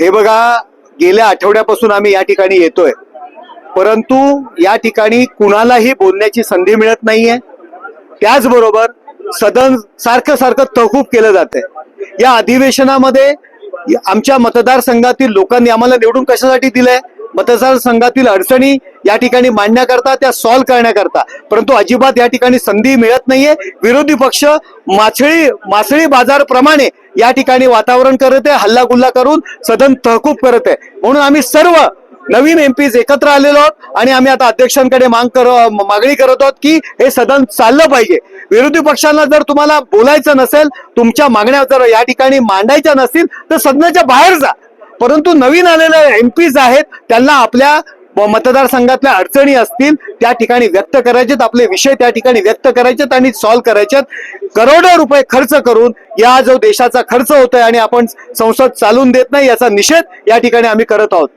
हे बघा गेल्या आठवड्यापासून आम्ही या ठिकाणी येतोय. परंतु या ठिकाणी कुणालाही बोलण्याची संधी मिळत नाहीये. त्याचबरोबर सदन सारखं सारखं तहकूब केलं जाते या अधिवेशनामध्ये आमच्या मतदारसंघातील लोकांनी आम्हाला निवडून कशासाठी दिलंय? मतदारसंघातील अडचणी या ठिकाणी मांडण्याकरता त्या सॉल्व्ह करण्याकरता. परंतु अजिबात या ठिकाणी संधी मिळत नाहीये. विरोधी पक्ष मासळी मासळी बाजारप्रमाणे या ठिकाणी वातावरण करत आहे हल्लागुल्ला करून सदन तहकूब करत आहे. म्हणून आम्ही सर्व नवीन एमपीज एकत्र आलेलो आहोत आणि आम्ही आता अध्यक्षांकडे मांग कर मागणी करत आहोत की हे सदन चाललं पाहिजे. विरोधी पक्षांना जर तुम्हाला बोलायचं नसेल तुमच्या मागण्या जर या ठिकाणी मांडायच्या नसतील तर सदनाच्या बाहेर जा. परंतु नवीन आलेले एमपीज आहेत त्यांना आपल्या मतदारसंघातल्या अडचणी असतील त्या ठिकाणी व्यक्त करायचेत आपले विषय त्या ठिकाणी व्यक्त करायचेत आणि सॉल्व्ह करायचेत. करोडो रुपये खर्च करून या जो देशाचा खर्च होतोय आणि आपण संसद चालून देत नाही याचा निषेध या ठिकाणी आम्ही करत आहोत.